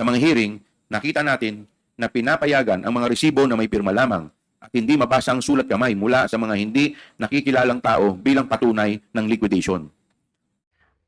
Sa mga hearing, nakita natin na pinapayagan ang mga resibo na may pirma lamang at hindi mabasa ang sulat kamay mula sa mga hindi nakikilalang tao bilang patunay ng liquidation.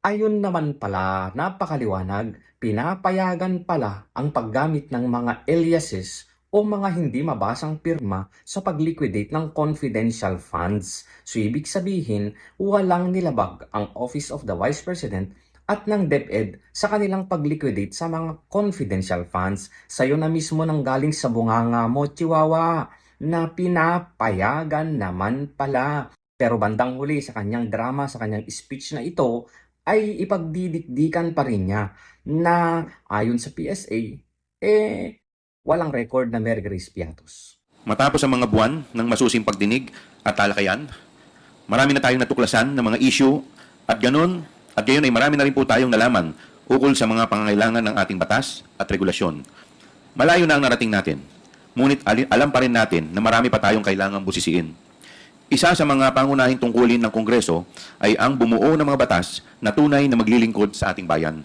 Ayun naman pala, napakaliwanag, pinapayagan pala ang paggamit ng mga aliases o mga hindi mabasang pirma sa pag-liquidate ng confidential funds. So ibig sabihin, walang nilabag ang Office of the Vice President at ng DepEd sa kanilang pag-liquidate sa mga confidential funds. Sa'yo na mismo nang galing sa bunganga mo, Chihuahua, na pinapayagan naman pala. Pero bandang huli sa kanyang drama, sa kanyang speech na ito, ay ipagdidikdikan pa rin niya na ayon sa PSA, eh, walang record na Grace Piatos. Matapos ang mga buwan ng masusing pagdinig at talakayan, marami na tayong natuklasan ng mga issue at ganun at gayon ay marami na rin po tayong nalaman ukol sa mga pangangailangan ng ating batas at regulasyon. Malayo na ang narating natin, ngunit alam pa rin natin na marami pa tayong kailangang busisiin. Isa sa mga pangunahing tungkulin ng Kongreso ay ang bumuo ng mga batas na tunay na maglilingkod sa ating bayan.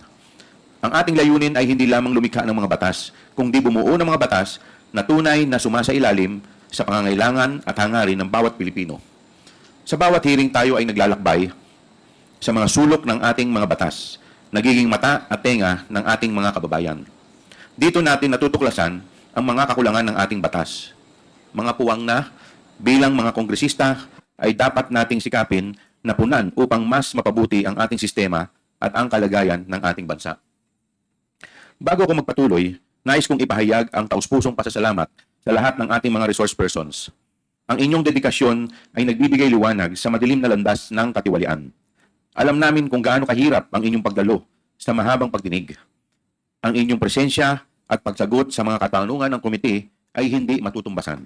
Ang ating layunin ay hindi lamang lumikha ng mga batas, kundi bumuo ng mga batas na tunay na sumasailalim sa pangangailangan at hangarin ng bawat Pilipino. Sa bawat hearing tayo ay naglalakbay sa mga sulok ng ating mga batas, nagiging mata at tenga ng ating mga kababayan. Dito natin natutuklasan ang mga kakulangan ng ating batas. Mga puwang na bilang mga kongresista ay dapat nating sikapin na punan upang mas mapabuti ang ating sistema at ang kalagayan ng ating bansa. Bago ako magpatuloy, nais kong ipahayag ang taus-pusong pasasalamat sa lahat ng ating mga resource persons. Ang inyong dedikasyon ay nagbibigay liwanag sa madilim na landas ng katiwalian. Alam namin kung gaano kahirap ang inyong pagdalo sa mahabang pagdinig. Ang inyong presensya at pagsagot sa mga katanungan ng komite ay hindi matutumbasan.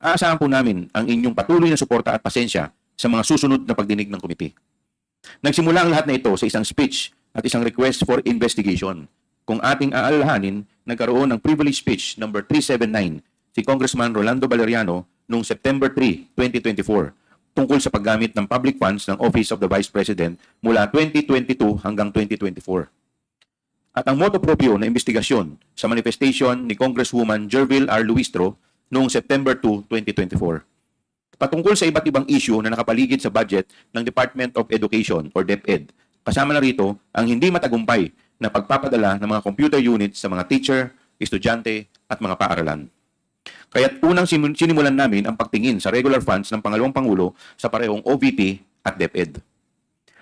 Aasahan po namin ang inyong patuloy na suporta at pasensya sa mga susunod na pagdinig ng komite. Nagsimula ang lahat na ito sa isang speech at isang request for investigation. Kung ating aalalahanin, nagkaroon ng privilege speech number 379 si Congressman Rolando Valeriano noong September 3, 2024 tungkol sa paggamit ng public funds ng Office of the Vice President mula 2022 hanggang 2024. At ang moto proprio na investigasyon sa manifestation ni Congresswoman Jervil R. Luistro noong September 2, 2024 patungkol sa iba't ibang issue na nakapaligid sa budget ng Department of Education or DepEd. Kasama na rito ang hindi matagumpay na pagpapadala ng mga computer units sa mga teacher, estudyante at mga paaralan. Kaya't unang sinimulan namin ang pagtingin sa regular funds ng pangalawang pangulo sa parehong OVP at DepEd.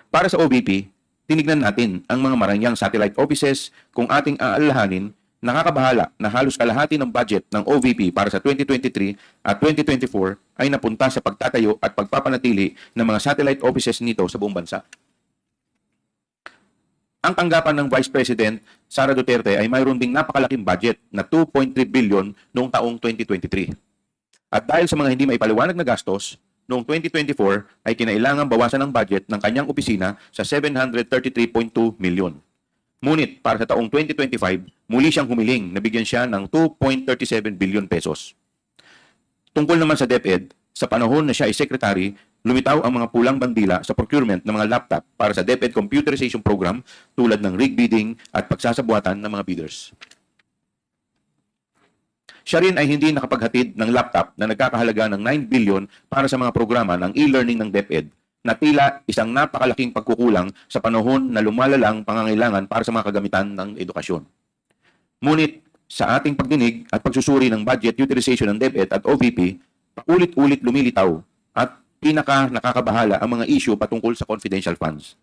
Para sa OVP, tinignan natin ang mga marangyang satellite offices kung ating aalalahanin nakakabahala na halos kalahati ng budget ng OVP para sa 2023 at 2024 ay napunta sa pagtatayo at pagpapanatili ng mga satellite offices nito sa buong bansa. Ang tanggapan ng Vice President Sara Duterte ay mayroon ding napakalaking budget na 2.3 billion noong taong 2023. At dahil sa mga hindi maipaliwanag na gastos, noong 2024 ay kinailangan bawasan ang budget ng kanyang opisina sa 733.2 million. Ngunit para sa taong 2025, muli siyang humiling na bigyan siya ng 2.37 billion pesos. Tungkol naman sa DepEd, sa panahon na siya ay secretary, lumitaw ang mga pulang bandila sa procurement ng mga laptop para sa DepEd computerization program tulad ng rig bidding at pagsasabuatan ng mga bidders. Siya rin ay hindi nakapaghatid ng laptop na nagkakahalaga ng 9 billion para sa mga programa ng e-learning ng DepEd na tila isang napakalaking pagkukulang sa panahon na lumalalang pangangailangan para sa mga kagamitan ng edukasyon. Ngunit sa ating pagdinig at pagsusuri ng budget utilization ng DepEd at OVP, paulit-ulit lumilitaw at pinaka nakakabahala ang mga issue patungkol sa confidential funds.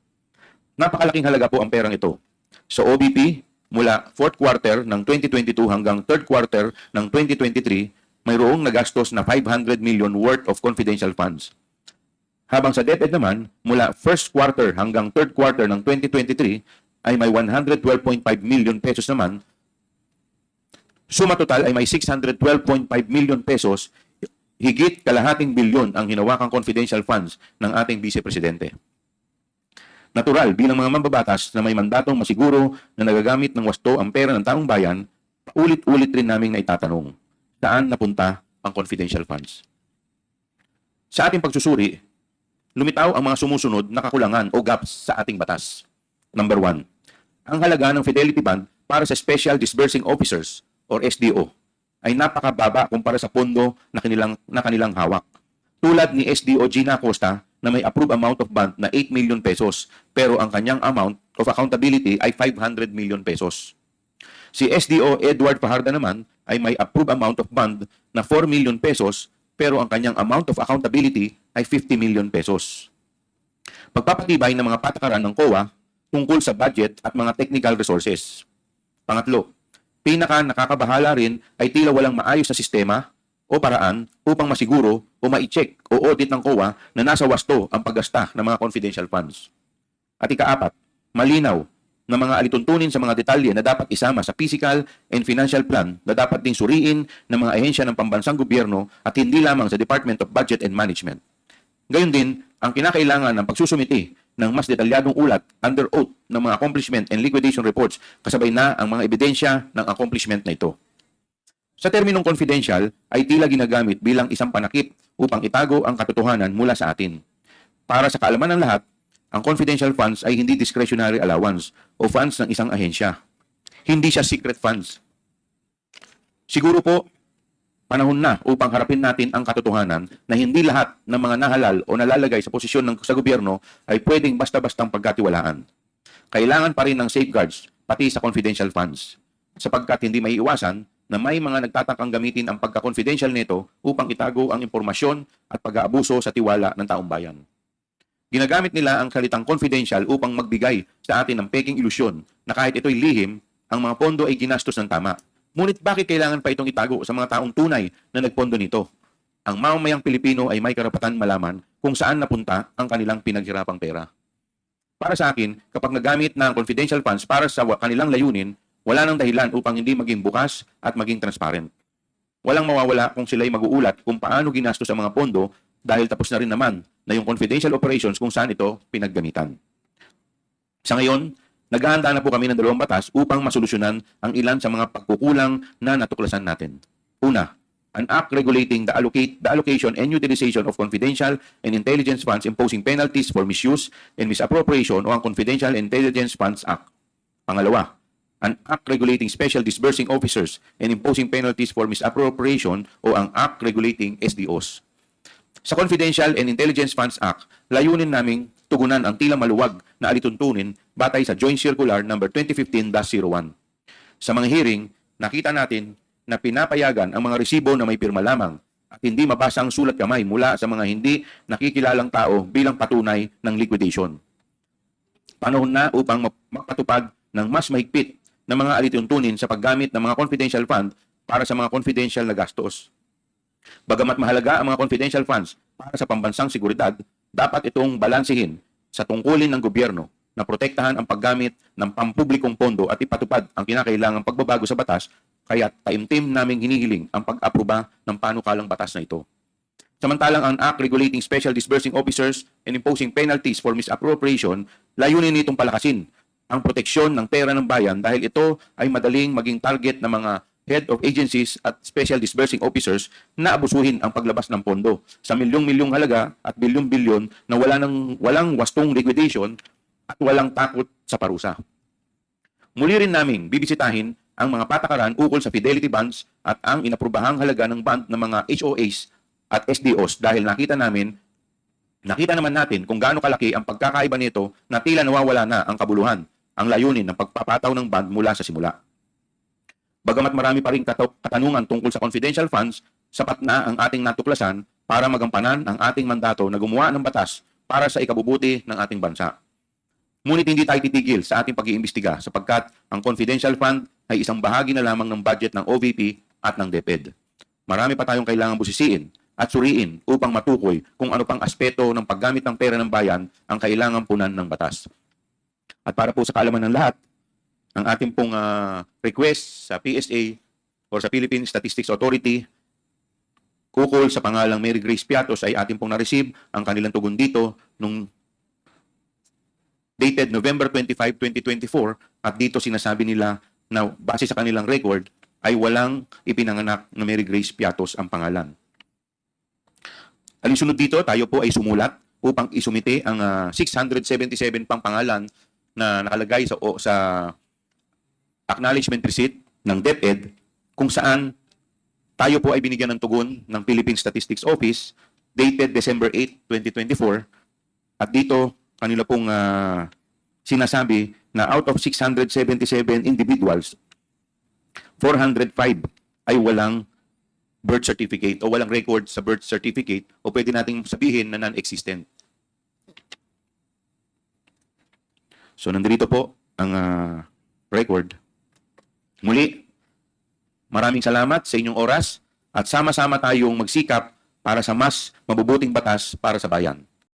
Napakalaking halaga po ang perang ito. Sa OVP, mula 4th quarter ng 2022 hanggang 3rd quarter ng 2023, mayroong nagastos na 500 million worth of confidential funds. Habang sa DepEd naman, mula 1st quarter hanggang 3rd quarter ng 2023 ay may 112.5 million pesos naman. Suma total ay may 612.5 million pesos, higit kalahating bilyon ang hinawakang confidential funds ng ating Vice Presidente. Natural bilang mga mambabatas na may mandatong masiguro na nagagamit ng wasto ang pera ng taong bayan, ulit-ulit rin naming naitatanong, saan napunta ang confidential funds? Sa ating pagsusuri, lumitaw ang mga sumusunod na kakulangan o gaps sa ating batas. Number one, ang halaga ng fidelity bond para sa Special Disbursing Officers or SDO ay napakababa kumpara sa pondo na kanilang, na kanilang hawak. Tulad ni SDO Gina Costa na may approved amount of bond na 8 million pesos pero ang kanyang amount of accountability ay 500 million pesos. Si SDO Edward Fajarda naman ay may approved amount of bond na 4 million pesos pero ang kanyang amount of accountability ay 50 million pesos. Pagpapatibay ng mga patakaran ng COA tungkol sa budget at mga technical resources. Pangatlo, pinaka nakakabahala rin ay tila walang maayos na sistema o paraan upang masiguro o ma-check o audit ng COA na nasa wasto ang paggasta ng mga confidential funds. At ikaapat, malinaw na mga alituntunin sa mga detalye na dapat isama sa physical and financial plan na dapat ding suriin ng mga ahensya ng pambansang gobyerno at hindi lamang sa Department of Budget and Management. Gayon din, ang kinakailangan ng pagsusumiti ng mas detalyadong ulat under oath ng mga accomplishment and liquidation reports kasabay na ang mga ebidensya ng accomplishment na ito. Sa terminong confidential ay tila ginagamit bilang isang panakip upang itago ang katotohanan mula sa atin. Para sa kaalaman ng lahat, ang confidential funds ay hindi discretionary allowance o funds ng isang ahensya. Hindi siya secret funds. Siguro po, panahon na upang harapin natin ang katotohanan na hindi lahat ng mga nahalal o nalalagay sa posisyon ng sa gobyerno ay pwedeng basta-bastang pagkatiwalaan. Kailangan pa rin ng safeguards pati sa confidential funds sapagkat hindi may iwasan na may mga nagtatakang gamitin ang pagka-confidential nito upang itago ang impormasyon at pag-aabuso sa tiwala ng taong bayan. Ginagamit nila ang kalitang confidential upang magbigay sa atin ng peking ilusyon na kahit ito'y lihim, ang mga pondo ay ginastos ng tama. Ngunit bakit kailangan pa itong itago sa mga taong tunay na nagpondo nito? Ang mamamayang Pilipino ay may karapatan malaman kung saan napunta ang kanilang pinaghirapang pera. Para sa akin, kapag nagamit na ang confidential funds para sa kanilang layunin, wala nang dahilan upang hindi maging bukas at maging transparent. Walang mawawala kung sila'y mag-uulat kung paano ginastos ang mga pondo dahil tapos na rin naman na yung confidential operations kung saan ito pinaggamitan. Sa ngayon, naghahanda na po kami ng dalawang batas upang masolusyonan ang ilan sa mga pagkukulang na natuklasan natin. Una, an act regulating the, allocate, the allocation and utilization of confidential and intelligence funds imposing penalties for misuse and misappropriation o ang Confidential Intelligence Funds Act. Pangalawa, an act regulating special disbursing officers and imposing penalties for misappropriation o ang act regulating SDOs. Sa Confidential and Intelligence Funds Act, layunin naming tugunan ang tila maluwag na alituntunin batay sa Joint Circular No. 2015-01. Sa mga hearing, nakita natin na pinapayagan ang mga resibo na may pirma lamang at hindi mabasa ang sulat kamay mula sa mga hindi nakikilalang tao bilang patunay ng liquidation. Panahon na upang magpatupad ng mas mahigpit na mga alituntunin sa paggamit ng mga confidential fund para sa mga confidential na gastos. Bagamat mahalaga ang mga confidential funds para sa pambansang seguridad, dapat itong balansehin sa tungkulin ng gobyerno na protektahan ang paggamit ng pampublikong pondo at ipatupad ang kinakailangang pagbabago sa batas kaya taimtim naming hinihiling ang pag-aproba ng panukalang batas na ito. Samantalang ang Act Regulating Special Disbursing Officers and Imposing Penalties for Misappropriation, layunin nitong palakasin ang proteksyon ng pera ng bayan dahil ito ay madaling maging target ng mga head of agencies at special disbursing officers na abusuhin ang paglabas ng pondo sa milyong-milyong halaga at bilyong-bilyon na wala nang, walang wastong liquidation at walang takot sa parusa. Muli rin naming bibisitahin ang mga patakaran ukol sa fidelity bonds at ang inaprubahang halaga ng bond ng mga HOAs at SDOs dahil nakita namin nakita naman natin kung gaano kalaki ang pagkakaiba nito na tila nawawala na ang kabuluhan, ang layunin ng pagpapataw ng bond mula sa simula. Bagamat marami pa rin kata- katanungan tungkol sa confidential funds, sapat na ang ating natuklasan para magampanan ang ating mandato na gumawa ng batas para sa ikabubuti ng ating bansa. Ngunit hindi tayo titigil sa ating pag-iimbestiga sapagkat ang confidential fund ay isang bahagi na lamang ng budget ng OVP at ng DepEd. Marami pa tayong kailangang busisiin at suriin upang matukoy kung ano pang aspeto ng paggamit ng pera ng bayan ang kailangang punan ng batas. At para po sa kaalaman ng lahat, ang ating pong ah, request sa PSA or sa Philippine Statistics Authority kukol sa pangalang Mary Grace Piatos ay ating pong na-receive ang kanilang tugon dito nung dated November 25, 2024 at dito sinasabi nila na base sa kanilang record ay walang ipinanganak na Mary Grace Piatos ang pangalan. Alinsunod dito, tayo po ay sumulat upang isumite ang ah, 677 pang pangalan na nakalagay sa o, sa acknowledgement receipt ng DepEd kung saan tayo po ay binigyan ng tugon ng Philippine Statistics Office dated December 8, 2024 at dito kanila pong ah, sinasabi na out of 677 individuals 405 ay walang birth certificate o walang record sa birth certificate o pwede nating sabihin na non-existent. So nandito po ang ah, record. Muli, maraming salamat sa inyong oras at sama-sama tayong magsikap para sa mas mabubuting batas para sa bayan.